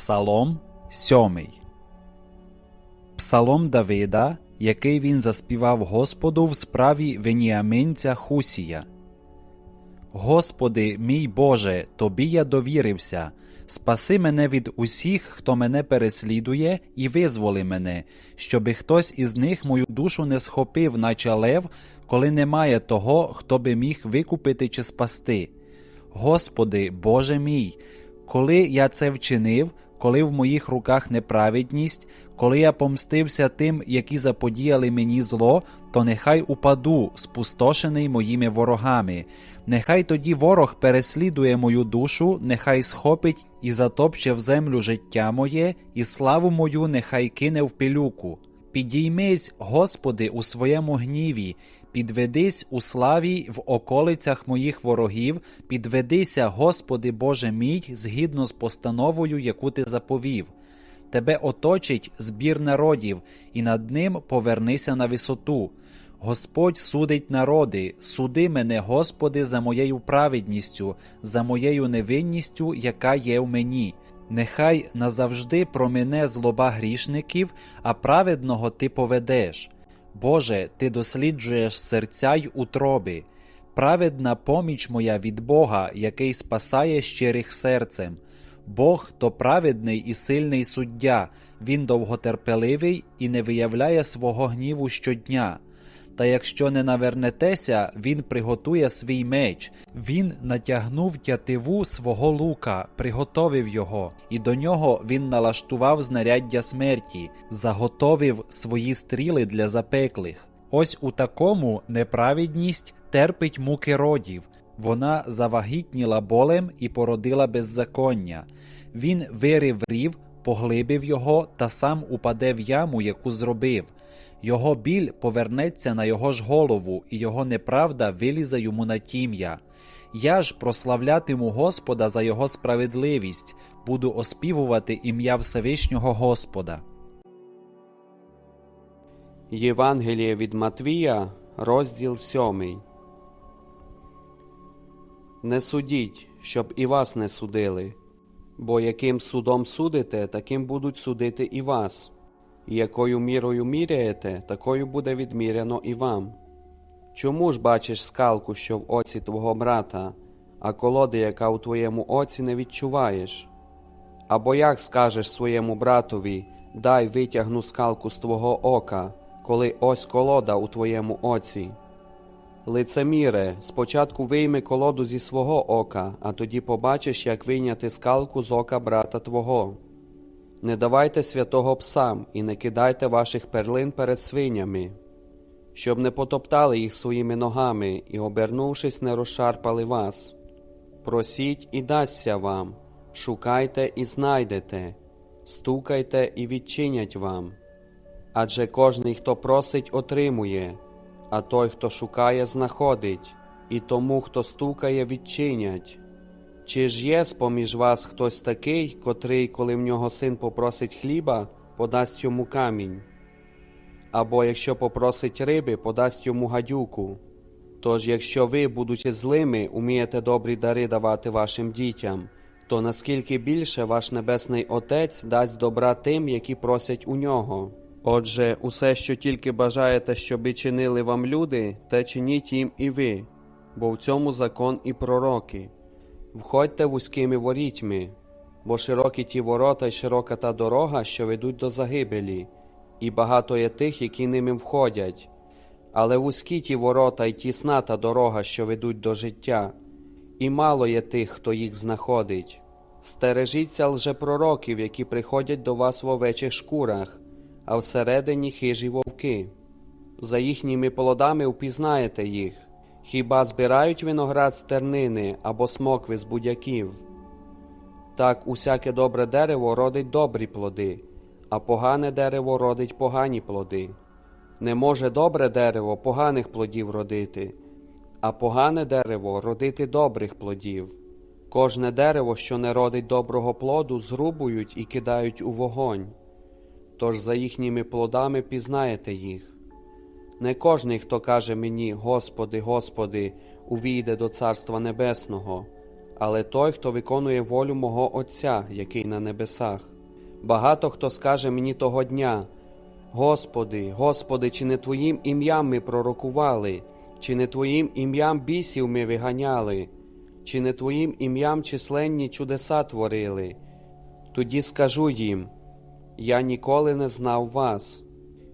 Псалом 7 Псалом Давида, який він заспівав Господу в справі веніаминця Хусія. Господи, мій Боже, Тобі я довірився. Спаси мене від усіх, хто мене переслідує, і визволи мене, щоби хтось із них мою душу не схопив, наче лев, коли немає того, хто би міг викупити чи спасти. Господи, Боже мій, коли я це вчинив, коли в моїх руках неправедність, коли я помстився тим, які заподіяли мені зло, то нехай упаду, спустошений моїми ворогами. Нехай тоді ворог переслідує мою душу, нехай схопить і затопче в землю життя моє, і славу мою нехай кине в пилюку. Підіймись, Господи, у своєму гніві, підведись у славі в околицях моїх ворогів, підведися, Господи Боже мій, згідно з постановою, яку ти заповів. Тебе оточить збір народів, і над ним повернися на висоту. Господь судить народи, суди мене, Господи, за моєю праведністю, за моєю невинністю, яка є в мені. Нехай назавжди промине злоба грішників, а праведного ти поведеш. Боже, ти досліджуєш серця й утроби. Праведна поміч моя від Бога, який спасає щирих серцем. Бог то праведний і сильний суддя, він довготерпеливий і не виявляє свого гніву щодня. Та якщо не навернетеся, він приготує свій меч. Він натягнув тятиву свого лука, приготовив його, і до нього він налаштував знаряддя смерті, заготовив свої стріли для запеклих. Ось у такому неправедність терпить муки родів. Вона завагітніла болем і породила беззаконня. Він вирив рів, поглибив його та сам упаде в яму, яку зробив. Його біль повернеться на його ж голову, і його неправда вилізе йому на тім'я. Я ж прославлятиму Господа за його справедливість, буду оспівувати ім'я Всевишнього Господа. Євангеліє від Матвія, розділ 7. Не судіть, щоб і вас не судили, бо яким судом судите, таким будуть судити і вас, і якою мірою міряєте, такою буде відміряно і вам. Чому ж бачиш скалку, що в оці твого брата, а колоди, яка у твоєму оці, не відчуваєш? Або як скажеш своєму братові, дай витягну скалку з твого ока, коли ось колода у твоєму оці? Лицеміре, спочатку вийми колоду зі свого ока, а тоді побачиш, як вийняти скалку з ока брата твого. Не давайте святого псам і не кидайте ваших перлин перед свинями, щоб не потоптали їх своїми ногами і, обернувшись, не розшарпали вас. Просіть і дасться вам, шукайте і знайдете, стукайте і відчинять вам. Адже кожний, хто просить, отримує, а той, хто шукає, знаходить, і тому, хто стукає, відчинять. Чи ж є з-поміж вас хтось такий, котрий, коли в нього син попросить хліба, подасть йому камінь? Або якщо попросить риби, подасть йому гадюку? Тож, якщо ви, будучи злими, умієте добрі дари давати вашим дітям, то наскільки більше ваш Небесний Отець дасть добра тим, які просять у нього? Отже, усе, що тільки бажаєте, щоби чинили вам люди, те чиніть їм і ви, бо в цьому закон і пророки. Входьте вузькими ворітьми, бо широкі ті ворота й широка та дорога, що ведуть до загибелі, і багато є тих, які ними входять. Але вузькі ті ворота й тісна та дорога, що ведуть до життя, і мало є тих, хто їх знаходить. Стережіться лжепророків, які приходять до вас в овечих шкурах, а всередині хижі вовки. За їхніми плодами впізнаєте їх. Хіба збирають виноград з тернини або смокви з будяків? Так усяке добре дерево родить добрі плоди, а погане дерево родить погані плоди. Не може добре дерево поганих плодів родити, а погане дерево родити добрих плодів. Кожне дерево, що не родить доброго плоду, зрубують і кидають у вогонь. Тож за їхніми плодами пізнаєте їх. Не кожний, хто каже мені, Господи, Господи, увійде до Царства Небесного, але той, хто виконує волю мого Отця, який на небесах. Багато хто скаже мені того дня: Господи, Господи, чи не Твоїм ім'ям ми пророкували, чи не Твоїм ім'ям бісів ми виганяли, чи не Твоїм ім'ям численні чудеса творили? Тоді скажу їм: Я ніколи не знав вас.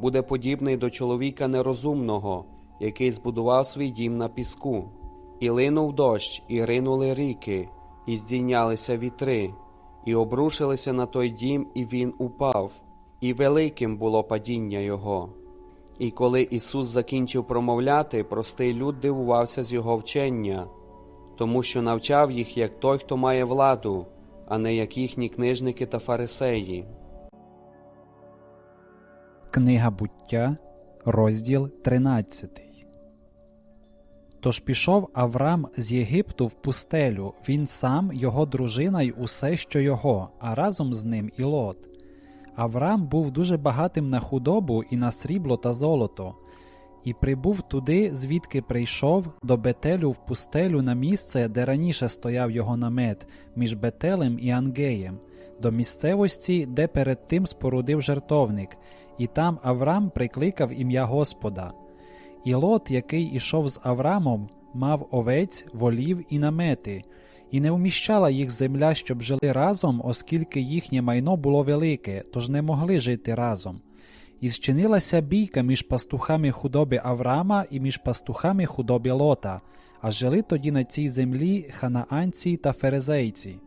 буде подібний до чоловіка нерозумного, який збудував свій дім на піску. І линув дощ, і ринули ріки, і здійнялися вітри, і обрушилися на той дім, і він упав, і великим було падіння його. І коли Ісус закінчив промовляти, простий люд дивувався з його вчення, тому що навчав їх як той, хто має владу, а не як їхні книжники та фарисеї. Книга буття, розділ 13. Тож пішов Авраам з Єгипту в пустелю, він сам, його дружина й усе, що його, а разом з ним і лот. Авраам був дуже багатим на худобу і на срібло та золото, і прибув туди, звідки прийшов, до Бетелю в пустелю на місце, де раніше стояв його намет, між Бетелем і Ангеєм, до місцевості, де перед тим спорудив жертовник, і там Авраам прикликав ім'я Господа. І Лот, який ішов з Аврамом, мав овець, волів і намети, і не вміщала їх земля, щоб жили разом, оскільки їхнє майно було велике, тож не могли жити разом. І зчинилася бійка між пастухами худоби Авраама і між пастухами худоби Лота, а жили тоді на цій землі ханаанці та ферезейці.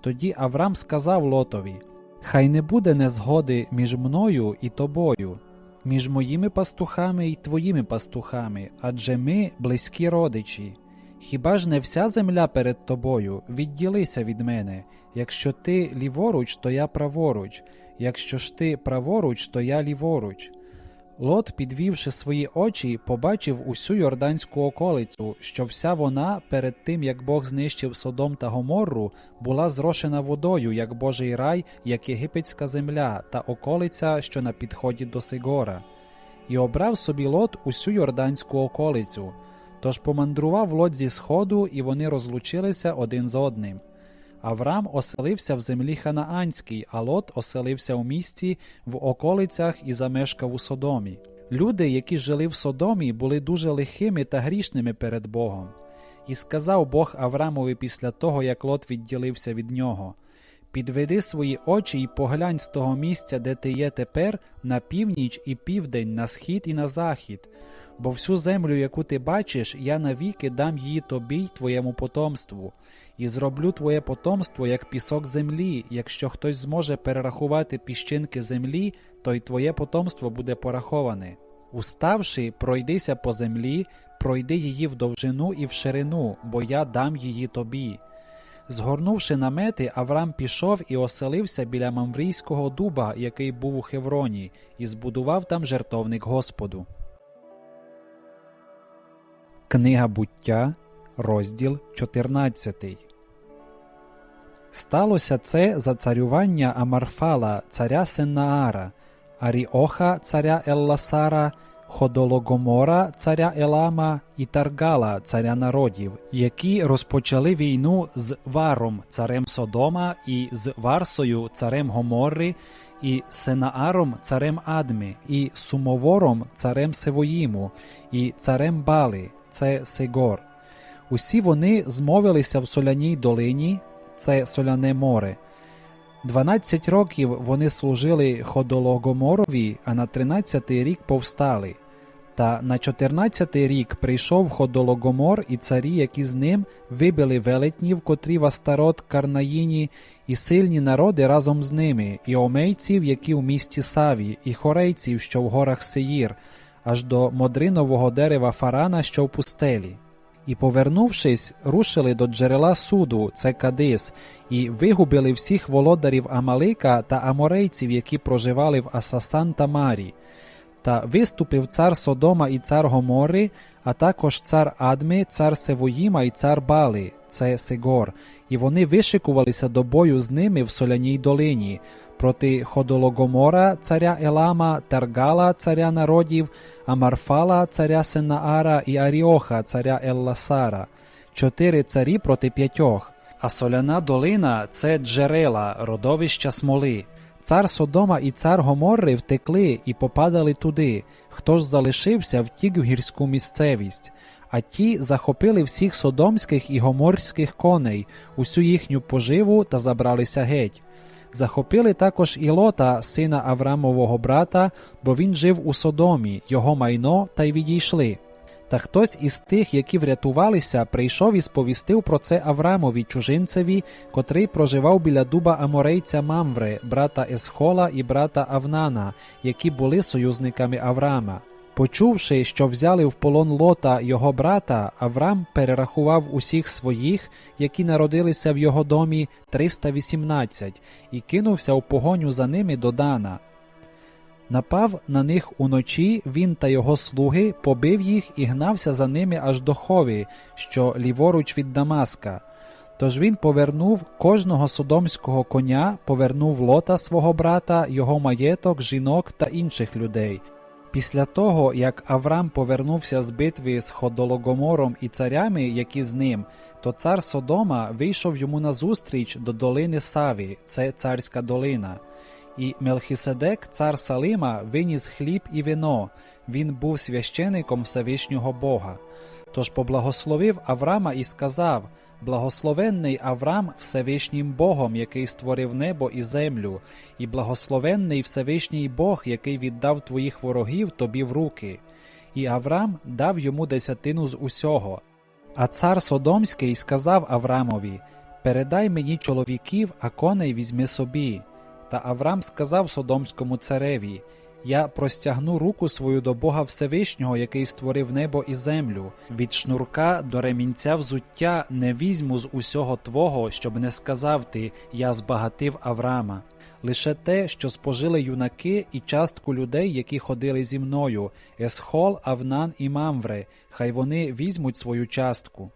Тоді Авраам сказав Лотові: Хай не буде незгоди між мною і тобою, між моїми пастухами і твоїми пастухами, адже ми близькі родичі. Хіба ж не вся земля перед тобою? Відділися від мене. Якщо ти ліворуч, то я праворуч, якщо ж ти праворуч, то я ліворуч. Лот, підвівши свої очі, побачив усю йорданську околицю, що вся вона, перед тим як Бог знищив Содом та Гоморру, була зрошена водою, як Божий рай, як єгипетська земля та околиця, що на підході до Сигора. І обрав собі лот усю йорданську околицю. Тож помандрував лот зі сходу, і вони розлучилися один з одним. Авраам оселився в землі Ханаанській, а Лот оселився у місті в околицях і замешкав у Содомі. Люди, які жили в Содомі, були дуже лихими та грішними перед Богом. І сказав Бог Аврамові після того, як Лот відділився від нього: Підведи свої очі і поглянь з того місця, де ти є тепер, на північ і південь, на схід і на захід. Бо всю землю, яку ти бачиш, я навіки дам її тобі й твоєму потомству, і зроблю твоє потомство як пісок землі. Якщо хтось зможе перерахувати піщинки землі, то й твоє потомство буде пораховане. Уставши, пройдися по землі, пройди її в довжину і в ширину, бо я дам її тобі. Згорнувши намети, Авраам пішов і оселився біля Мамврійського дуба, який був у Хевроні, і збудував там жертовник Господу. Книга буття, розділ 14. Сталося це за царювання Амарфала, царя Сеннаара, Аріоха, царя Елласара, Ходологомора, царя Елама і Таргала, царя народів, які розпочали війну з Варом, царем Содома, і з Варсою, царем Гоморри, і Сенааром, царем Адмі, і Сумовором, царем Севоїму, і царем Бали, це Сегор. Усі вони змовилися в соляній долині, це соляне море. Дванадцять років вони служили Ходологоморові, а на тринадцятий рік повстали. Та на чотирнадцятий рік прийшов Ходологомор і царі, які з ним вибили велетнів, котрі в Астарот Карнаїні, і сильні народи разом з ними, і омейців, які в місті Саві, і хорейців, що в горах Сеїр, аж до модринового дерева Фарана, що в пустелі. І, повернувшись, рушили до джерела суду, це Кадис, і вигубили всіх володарів Амалика та аморейців, які проживали в Асасан та Марі. Та виступив цар Содома і цар Гомори, а також цар Адми, цар Севоїма і цар Бали, це Сегор, і вони вишикувалися до бою з ними в соляній долині проти Ходологомора, царя Елама, Таргала, царя народів, Амарфала, царя Сенаара і Аріоха, царя Елласара, чотири царі проти п'ятьох. А соляна долина це джерела, родовища смоли. Цар Содома і цар Гоморри втекли і попадали туди. Хто ж залишився, втік в гірську місцевість. А ті захопили всіх содомських і гоморських коней, усю їхню поживу та забралися геть. Захопили також і Лота, сина Аврамового брата, бо він жив у Содомі, його майно та й відійшли. Та хтось із тих, які врятувалися, прийшов і сповістив про це Аврамові, чужинцеві, котрий проживав біля дуба аморейця Мамври, брата Есхола і брата Авнана, які були союзниками Аврама. Почувши, що взяли в полон лота його брата, Аврам перерахував усіх своїх, які народилися в його домі, 318, і кинувся в погоню за ними до Дана. Напав на них уночі він та його слуги, побив їх і гнався за ними аж до Хові, що ліворуч від Дамаска. Тож він повернув кожного содомського коня, повернув лота свого брата, його маєток, жінок та інших людей. Після того, як Аврам повернувся з битви з Ходологомором і царями, які з ним, то цар Содома вийшов йому назустріч до долини Саві, це царська долина. І Мелхіседек, цар Салима, виніс хліб і вино. Він був священиком Всевишнього Бога. Тож поблагословив Аврама і сказав: Благословенний Аврам Всевишнім Богом, який створив небо і землю, і благословенний Всевишній Бог, який віддав твоїх ворогів тобі в руки. І Аврам дав йому десятину з усього. А цар Содомський сказав Аврамові: Передай мені чоловіків, а коней візьми собі. Та Аврам сказав Содомському цареві: Я простягну руку свою до Бога Всевишнього, який створив небо і землю. Від шнурка до ремінця взуття не візьму з усього твого, щоб не сказав ти Я збагатив Аврама. Лише те, що спожили юнаки і частку людей, які ходили зі мною, Есхол, Авнан і Мамвре, хай вони візьмуть свою частку.